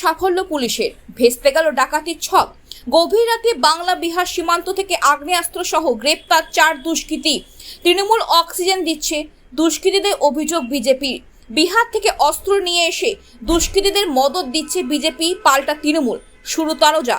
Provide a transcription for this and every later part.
সাফল্য পুলিশের। ভেস্তে গেল ডাকাতির ছক। গভীর রাতে বাংলা বিহার সীমান্ত থেকে আগ্নেয়াস্ত্র সহ গ্রেপ্তার চার দুষ্কৃতী। তৃণমূল অক্সিজেন দিচ্ছে দুষ্কৃতীদের অভিযোগ বিজেপির বিহার থেকে অস্ত্র নিয়ে এসে দুষ্কৃতীদের মদত দিচ্ছে বিজেপি, পাল্টা তৃণমূল। শুরু তারও যা।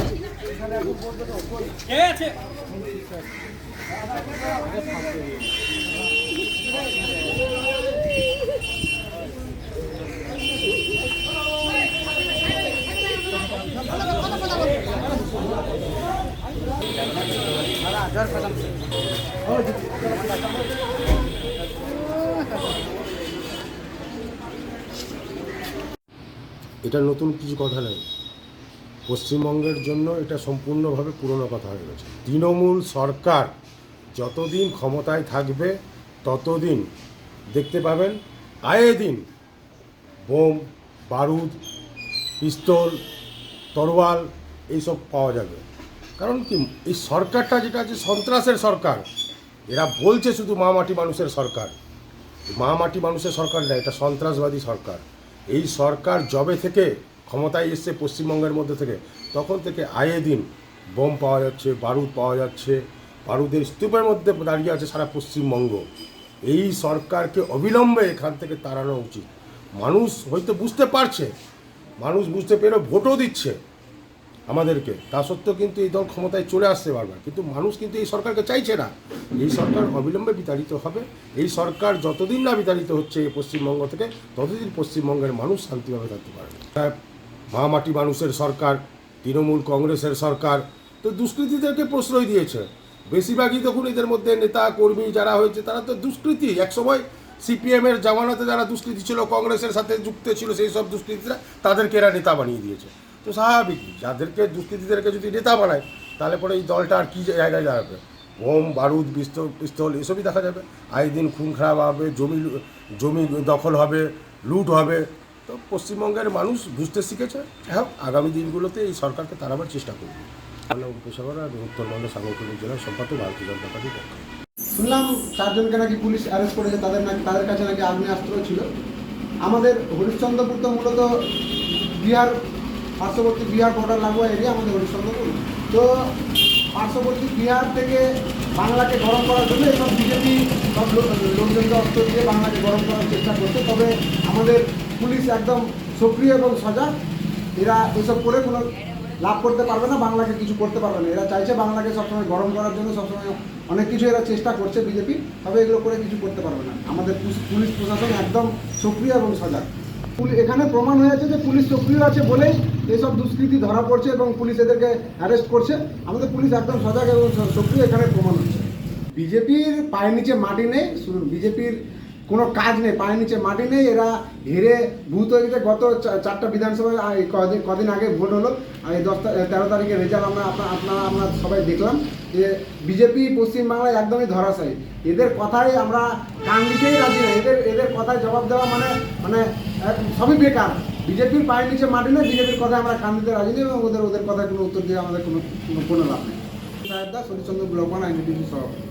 এটা নতুন কিছু কথা নেই পশ্চিমবঙ্গের জন্য এটা সম্পূর্ণভাবে পুরনো কথা হয়ে গেছে। তৃণমূল সরকার যতদিন ক্ষমতায় থাকবে, ততদিন দেখতে পাবেন, আয়ে দিন বোম, বারুদ, পিস্তল, তরোয়াল এইসব পাওয়া যাবে। কারণ কি, এই সরকারটা যেটা আছে, সন্ত্রাসের সরকার। এরা বলছে শুধু মা মাটি মানুষের সরকার। মা মাটি মানুষের সরকার না, এটা সন্ত্রাসবাদী সরকার। এই সরকার জবে থেকে ক্ষমতায় এসছে পশ্চিমবঙ্গের মধ্যে থেকে, তখন থেকে আয়ে দিন বোম পাওয়া যাচ্ছে, বারুদ পাওয়া যাচ্ছে, বারুদের স্তূপের মধ্যে দাঁড়িয়ে আছে সারা পশ্চিমবঙ্গ। এই সরকারকে অবিলম্বে এখান থেকে তাড়ানো উচিত। মানুষ হয়তো বুঝতে পারছে, মানুষ বুঝতে পেরে ভোটও দিচ্ছে আমাদেরকে। তা সত্ত্বেও কিন্তু এই দল ক্ষমতায় চলে আসছে বারবার, কিন্তু মানুষ কিন্তু এই সরকারকে চাইছে না। এই সরকার অবিলম্বে বিতাড়িত হবে। এই সরকার যতদিন না বিতাড়িত হচ্ছে এই পশ্চিমবঙ্গ থেকে, ততদিন পশ্চিমবঙ্গের মানুষ শান্তিভাবে থাকতে পারবে। তাই মা মাটি মানুষের সরকার, তৃণমূল কংগ্রেসের সরকার, তো দুষ্কৃতীদেরকে প্রশ্রয় দিয়েছে। বেশিরভাগই তখন এদের মধ্যে নেতা, কর্মী যারা হয়েছে, তারা তো দুষ্কৃতী। একসময় সিপিএমের জামানাতে যারা দুষ্কৃতী ছিল, কংগ্রেসের সাথে যুক্ত ছিল, সেই সব দুষ্কৃতীরা তাদেরকে এরা নেতা বানিয়ে দিয়েছে। তো স্বাভাবিক, যাদেরকে দুষ্কৃতীদেরকে যদি নেতা বানায়, তাহলে পরে এই দলটা আর কী জায়গায় দাঁড়াবে? বোম, বারুদ, পিস্তল পিস্তল, এসবই দেখা যাবে। আই দিন খুন খারাপ হবে, জমি জমি দখল হবে, লুট হবে। তো পশ্চিমবঙ্গের মানুষ বুঝতে শিখেছে। হ্যাঁ আগামী দিনগুলোতে এই সরকারকে তাড়াবার চেষ্টা করবে। আমরা উপসাগর আর উত্তরবঙ্গ সাংগঠনিক জেলার সম্পাদক ভারতীয় জনতা পার্টির পক্ষে। শুনলাম চারজনকে নাকি পুলিশ অ্যারেস্ট করেছে, তাদের নাকি তাদের কাছে নাকি আগ্নেয়াস্ত্র ছিল। আমাদের হরিশ্চন্দ্রপুর তো মূলত বিহার, পার্শ্ববর্তী বিহার বর্ডার লাগোয়া এরিয়া আমাদের হরিশ্চন্দ্রপুর। তো পার্শ্ববর্তী বিহার থেকে বাংলাকে গরম করার জন্য এসব বিজেপি সব লোক- লোকজনকে অস্ত্র দিয়ে বাংলাকে গরম করার চেষ্টা করছে। তবে আমাদের পুলিশ একদম সক্রিয় এবং সজাগ, এরা এসব করে কোনো লাভ করতে পারবে না, বাংলাকে কিছু করতে পারবে না। এরা চাইছে বাংলাকে সবসময় গরম করার জন্য, সবসময় অনেক কিছু এরা চেষ্টা করছে বিজেপি, তবে এগুলো করে কিছু করতে পারবে না। আমাদের পুলিশ- প্রশাসন একদম সক্রিয় এবং সজাগ। এখানে প্রমাণ হয়েছে যে পুলিশ সক্রিয় আছে বলেই এসব দুষ্কৃতি ধরা পড়ছে এবং পুলিশ এদেরকে অ্যারেস্ট করছে। আমাদের পুলিশ একদম সজাগ এবং সক্রিয় এখানে প্রমাণ হচ্ছে। বিজেপির পায়ের নিচে মাটি নেই বিজেপির কোনো কাজ নেই, পায়ের নিচে মাটি নেই, এরা হেরে ভূত হয়ে গেছে। গত চারটা বিধানসভায় কদিন কদিন আগে ভোট হলো। আর এই দশ তেরো তারিখের রেজাল্ট আমরা আপনা- আপনারা আমরা সবাই দেখলাম যে বিজেপি পশ্চিমবাংলায় একদমই ধরাশায়ী। এদের কথাই আমরা কান দিতেই রাজি না এদের এদের কথায় জবাব দেওয়া মানে মানে সবই বেকার। বিজেপির পায়ের নিচে মাটি নেই, বিজেপির কথায় আমরা কান দিতে রাজি নেই এবং ওদের ওদের কথায় কোনো উত্তর দিয়ে আমাদের কোনো কোনো লাভ নেই। শরীরচন্দ্র ব্লক ওয়ান সহ।